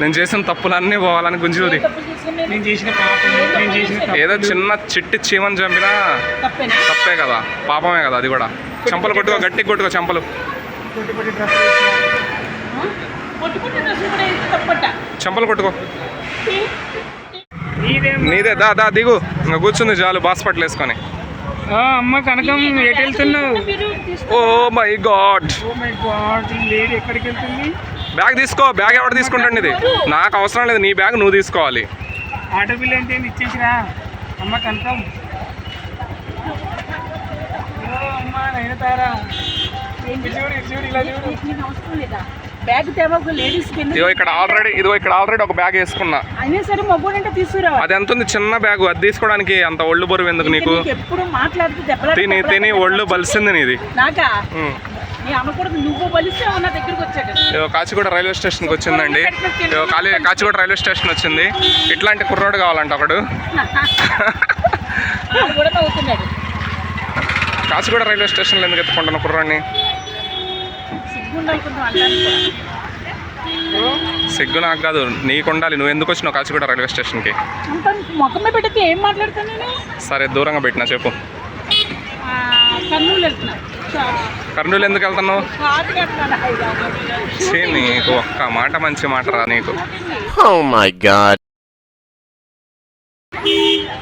నేను చేసిన తప్పులన్నీ పోవాలని తప్పు. ఏదో చిన్న చిట్టి చీమని చంపినా తప్పే కదా పాపమే కదా అది కూడా చెంపలు కొట్టుకో గట్టిగా కొట్టుకో చెంపలు చెంపలు కొట్టుకో నీదేం నీదే దా దా దిగు ఇంకా కూర్చుంది చాలు బాస్పట్లు వేసుకొని ఆ, అమ్మ కనకం ఎటు వెళ్తున్నావు oh my god oh my god ఈ లేడీ ఎక్కడికి వెళ్తుంది బ్యాగ్ తీసుకో బ్యాగ్ ఎవడు తీసుకుంటాండి ఇది నాకు అవసరం లేదు నీ బ్యాగ్ నువ్వు తీసుకోవాలి. ఆటో బిల్ అయింది ఇచ్చేసిరా? అమ్మ ఇదిగో ఎందుకు ఇక్కడ ఆల్రెడీ ఇదిగో ఇక్కడ ఆల్రెడీ ఒక బ్యాగ్ వేసుకున్నా. అయినా సరే మగ్గోడంటే తీసుకురావాలి అది ఎంత ఉంది? చిన్న బ్యాగ్ అది తీసుకోవడానికి అంత ఒళ్ళు బరువు ఎందుకు నీకు? నీకు ఎప్పుడు మాట్లాడితే తిని తిని ఒళ్ళు బలిసింది నీది. నాకా? కాచిగూడ రైల్వే స్టేషన్కి వచ్చిందండి. కాచిగూడ రైల్వే స్టేషన్ వచ్చింది. ఇట్లాంటి కుర్రోడు కావాలంట ఒకడు. కాచిగూడ రైల్వే స్టేషన్లో ఎందుకు ఎత్తుకుంటున్న అంటాను సిగ్గు నాకు కాదు. నీకు ఉండాలి నువ్వు ఎందుకు వచ్చినావు కాచిగూడ రైల్వే స్టేషన్కి? సరే దూరంగా పెట్టినా చెప్పు. కర్నూలు వెళ్తున్నా. కర్నూలు ఎందుకు వెళ్తున్నావు? నీకు ఒక్క మాట మంచి మాట రా నీకు. Oh.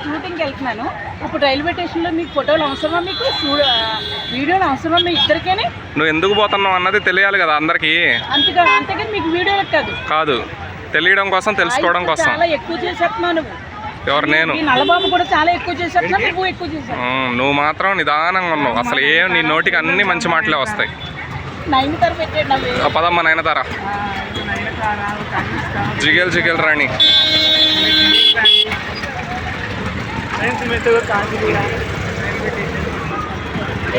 షూటింగ్కి వెళ్తున్నాను. ఇప్పుడు రైల్వే స్టేషన్లో మీకు ఫోటోలు అవసరమా మీకు? వీడియోలు అవసరమా మీ ఇద్దరికేనే? నువ్వు ఎందుకు పోతున్నావు అన్నది తెలియాలి కదా అందరికీ. అంతగా అంతేగాని మీకు వీడియోలకు కాదు. కాదు. తెలియడం కోసం తెలుసుకోవడం కోసం. చాలా ఎక్కువ చేసేస్తున్నావు నువ్వు. ఎవరు నేను? నువ్వు మాత్రం నిదానంగా ఉన్నావు. అసలు ఏం నీ నోటికి అన్ని మంచి మాటలే వస్తాయి. తర పదమ్మ నయనతారా కనిపిస్తా జిగేల్ జిగేల్ రాణి. ఫ్రెండ్స్ మీతో కాచిగూడ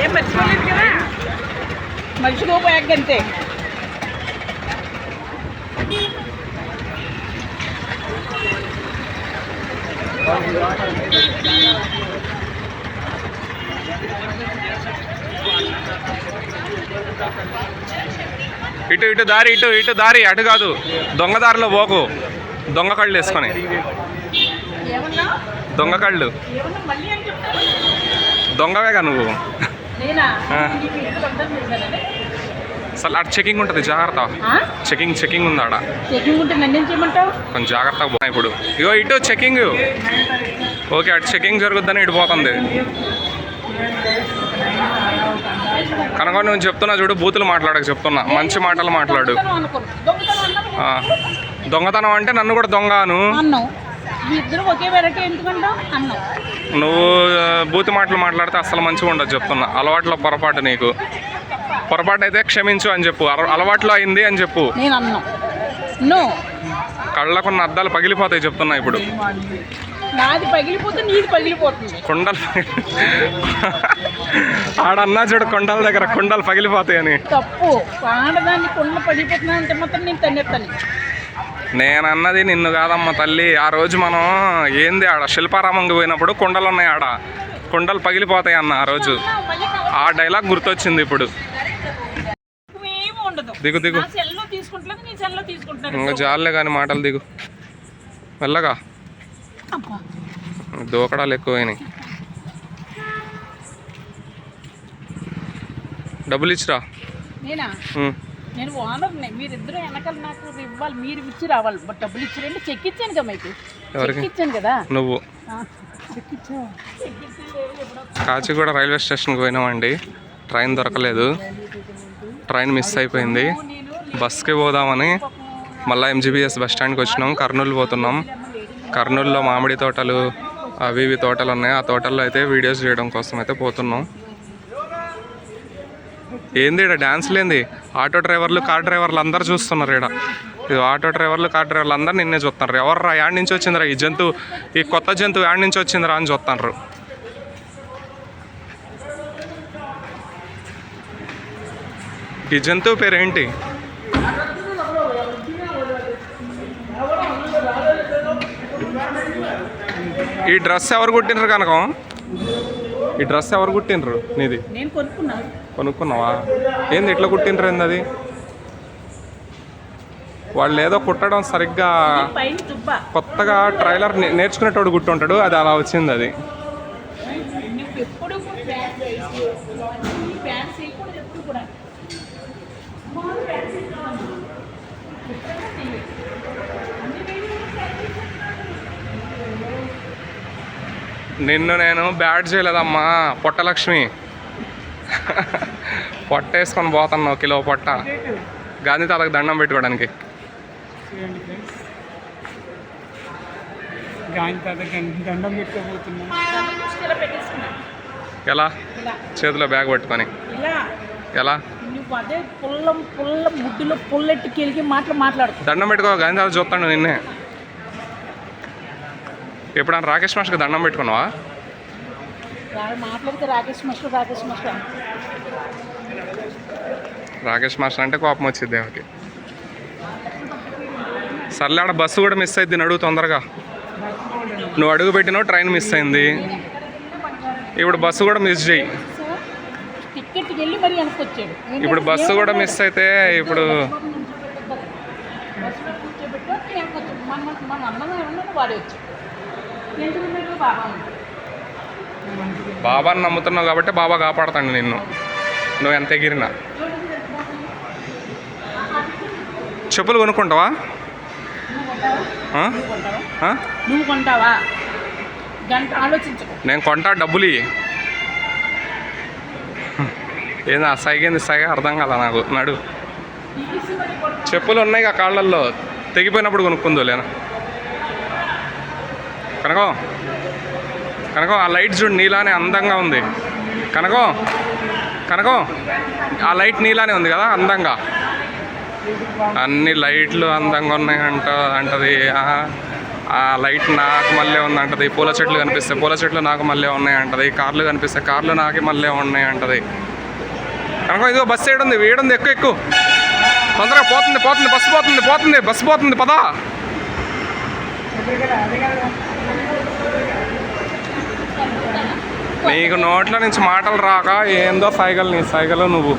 ఏం మర్చిపోలేదు కదా మర్చిపోయాక అంతే ఇటు ఇటు దారి ఇటు ఇటు దారి అటు కాదు. దొంగ దారిలో పోకు. దొంగ కళ్ళు వేసుకొని. దొంగ కళ్ళు. దొంగవేగా నువ్వు? అసలు అటు చెకింగ్ ఉంటుంది జాగ్రత్త. చెకింగ్ చెకింగ్ ఉంది ఆడ చెకింగ్ ఉంటే నన్ను ఏం చేయమంటావు? కొంచెం జాగ్రత్తగా ఇప్పుడు ఇగో ఇటు చెకింగ్ ఓకే అటు చెకింగ్ జరుగుద్దని ఇటు పోతుంది. కనుక నువ్వు చెప్తున్నా చూడు బూతులు మాట్లాడక చెప్తున్నా. మంచి మాటలు మాట్లాడు. దొంగతనం అంటే నన్ను కూడా దొంగ అను అన్నం మీ ఇద్దరు ఒకే వెరైటీ ఎందుకంటావు? అన్నం నువ్వు బూతి మాటలు మాట్లాడితే అసలు మంచిగా ఉండదు చెప్తున్నా. అలవాట్లో పొరపాటు నీకు. పొరపాటు అయితే క్షమించు అని చెప్పు. అల- అలవాట్లో అయింది అని చెప్పు. నేను అన్నం నో. కళ్ళకున్న అద్దాలు పగిలిపోతాయి చెప్తున్నా ఇప్పుడు. నాది పగిలిపోతే నీది పగిలిపోతుంది. కొండలు ఆడన్నా చూడు కొండల దగ్గర కొండలు పగిలిపోతాయి అని తప్పు. ఆడదాన్ని కొండ పడిపోతున్నా అంటే మాత్రం నేను తన్నెత్తాను. నేను అన్నది నిన్ను కాదమ్మ తల్లి. ఆ రోజు మనం ఏంది ఆడ? శిల్పారామంకి పోయినప్పుడు కొండలు ఉన్నాయి ఆడ. కొండలు పగిలిపోతాయి అన్న ఆ రోజు. ఆ డైలాగ్ గుర్తొచ్చింది ఇప్పుడు. దిగు దిగు. ఇంకా జాలే కానీ మాటలు దిగు. వెళ్ళగా. అబ్బా. దూకడాలు ఎక్కువైనాయి. డబ్బులు ఇచ్చిరా? నేనా? ఓనర్ని మీరిద్దరూ వెనకాల నాకు ఇవ్వాలి. మీరు ఇచ్చి రావాలి. బట్ డబ్బులు చెక్ ఇచ్చాను కదా మీకు? చెక్ ఇచ్చాను కదా. నువ్వు. కాచిగూడ రైల్వే స్టేషన్కి పోయినామండి. ట్రైన్ దొరకలేదు. ట్రైన్ మిస్ అయిపోయింది. బస్కి పోదామని మళ్ళీ ఎంజీబీఎస్ బస్ స్టాండ్కి వచ్చినాం. కర్నూలు పోతున్నాం. కర్నూలులో మామిడి తోటలు అవి ఇవి తోటలు ఉన్నాయి. ఆ తోటల్లో అయితే వీడియోస్ చేయడం కోసం అయితే పోతున్నాం. ఏంది ఇక్కడ డ్యాన్స్లు ఏంది? ఆటో డ్రైవర్లు కార్ డ్రైవర్లు అందరు చూస్తున్నారు ఇక్కడ ఇది ఆటో డ్రైవర్లు కార్ డ్రైవర్లు అందరు నిన్నే చూస్తున్నారు. ఎవర్రా? యాడ్ నుంచి వచ్చిందిరా? ఈ జంతువు ఈ కొత్త జంతువు యాడ్ నుంచి వచ్చిందిరా అని చూస్తున్నారు. ఈ జంతువు పేరు ఏంటి? ఈ డ్రెస్ ఎవరు కుట్టినరు కనకం? ఈ డ్రెస్ ఎవరు కుట్టినరు నీది? కొనుక్కున్నావా? ఏంది ఇట్లా కుట్టినరు ఏంది అది? వాళ్ళు ఏదో కుట్టడం సరిగ్గా కొత్తగా ట్రైలర్ నేర్చుకునేటోడు కుట్టుంటాడు అది అలా వచ్చింది అది. నిన్ను నేను బ్యాట్ చేయలేదమ్మా పొట్టలక్ష్మి. పొట్ట వేసుకొని పోతున్నావు కిలో పొట్ట. గాంధీ తాతకు దండం పెట్టుకోవడానికి. దండం ఎలా? చేతిలో బ్యాగ్ పట్టుకొని. ఎలా? దండం పెట్టుకో గాంధీ తాత చూస్తాడు నిన్నే. ఎప్పుడన్నా రాకేష్ మాస్టర్కి దండం పెట్టుకున్నావా? మాట్లాడితే Rakesh master Rakesh master master అంటే కోపం వచ్చింది దేవకి సర్లే ఆడ బస్సు కూడా మిస్ అయింది నడువు తొందరగా. నువ్వు అడుగు పెట్టినావు ట్రైన్ మిస్ అయింది. ఇప్పుడు బస్సు కూడా మిస్ చేయి ఇప్పుడు బస్సు కూడా మిస్ అయితే ఇప్పుడు బాబాని నమ్ముతున్నావు కాబట్టి బాబా కాపాడతాడు నిన్ను. నువ్వు ఎంత ఎగిరినా. చెప్పులు కొనుక్కుంటావా? నువ్వు కొంటావా? గంట నేను కొంటా డబ్బులు. ఏంది ఆ సైగేంది సైగ అర్థం కాదా నాకు? నడు. చెప్పులు ఉన్నాయి ఆ కాళ్ళల్లో. తెగిపోయినప్పుడు కొనుక్కుందో లేనా కనకో కనకో ఆ లైట్ చూడు నీలానే అందంగా ఉంది. కనకో కనకో ఆ లైట్ నీలానే ఉంది కదా అందంగా. అన్ని లైట్లు అందంగా ఉన్నాయంట అంటది. ఆహా. ఆ లైట్ నాకు మళ్ళీ ఉంది అంటది పూల చెట్లు కనిపిస్తాయి పూల చెట్లు నాకు మళ్ళీ ఉన్నాయి అంటది కార్లు కనిపిస్తాయి కార్లు నాకే మళ్ళీ ఉన్నాయి అంటది కనుక ఇదిగో బస్సు ఏడుంది వేడుంది ఎక్కువ ఎక్కువ తొందరగా పోతుంది పోతుంది బస్సు పోతుంది పోతుంది బస్సు పోతుంది పదా. నీకు నోట్ల నుంచి మాటలు రాక ఏందో సైగలు నీ సైగలు నువ్వు.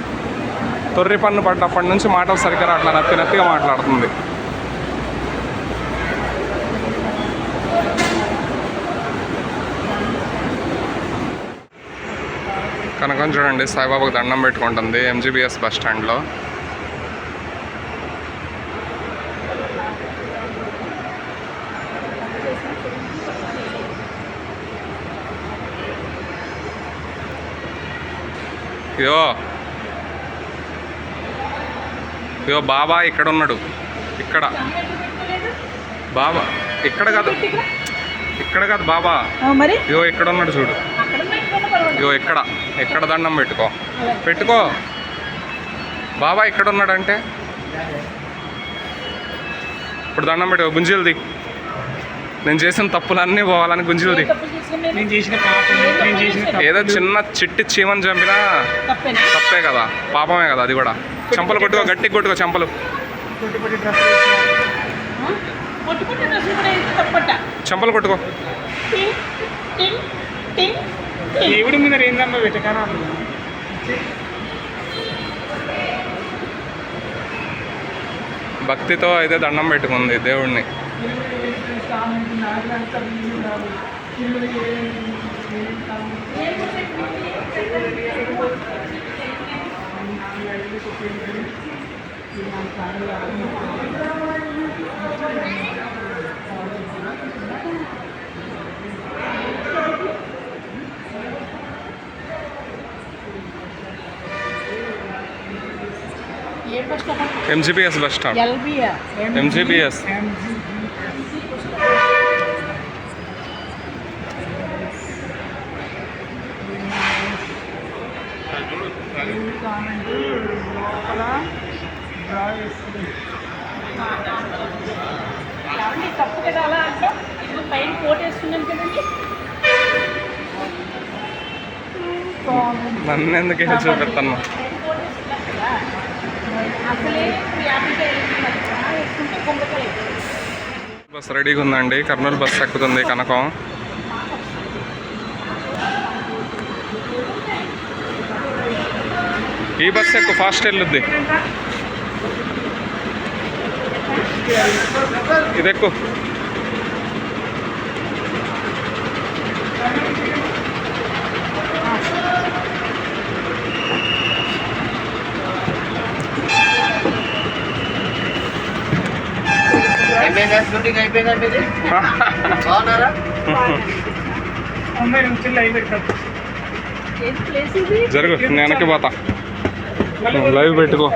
తొర్రి పన్ను పడ్డప్పటి నుంచి మాటలు సరిగ్గా రావట్లా నత్తి నత్తిగా మాట్లాడుతుంది. కనుక చూడండి సాయిబాబాకు దండం పెట్టుకుంటుంది ఎంజీబీఎస్ బస్ స్టాండ్లో. ఇయో ఇయో బాబా ఇక్కడ ఉన్నాడు ఇక్కడ. బాబా ఇక్కడ కాదు. ఇక్కడ కాదు బాబా. మరి? ఇయో ఇక్కడ ఉన్నాడు చూడు. ఇగో ఇక్కడ. ఎక్కడ దండం పెట్టుకో. పెట్టుకో. బాబా ఇక్కడ ఉన్నాడంటే ఇప్పుడు దండం పెట్టుకో గుంజీలది నేను చేసిన తప్పులన్నీ పోవాలని గుంజీలది ఏదో చిన్న చిట్టి చీమని చంపినా తప్పే. కదా పాపమే కదా అది కూడా. చెంపలు కొట్టుకో గట్టిగా కొట్టుకో చెంపలు. చెంపలు కొట్టుకో. దేవుడి ముందర ఏందమ్మా భక్తితో అయితే దండం పెట్టుకుంది దేవుడిని ఏ bus stop MGBS bus stand ఎల్బియా లోపల డ్రా చేస్తుంది తప్పు కదా అలా అంటే ఇప్పుడు పైన కోట్ వేసుకున్నాను కదండి నన్ను ఎందుకు ఇలా చూపెడతాను? బస్ రెడీగా ఉందండి. కర్నూలు బస్ ఎక్కుతుంది కనకం. ఈ బస్ ఎక్కువ ఫాస్ట్ వెళ్ళుద్ది ఇది ఎక్కువ అమ్మాయి నుంచి లైవ్ పెట్టాం ఏది ప్లేస్ ఇది జరుగు నేను వెనక్కి పోతా లైవ్ పెట్టుకో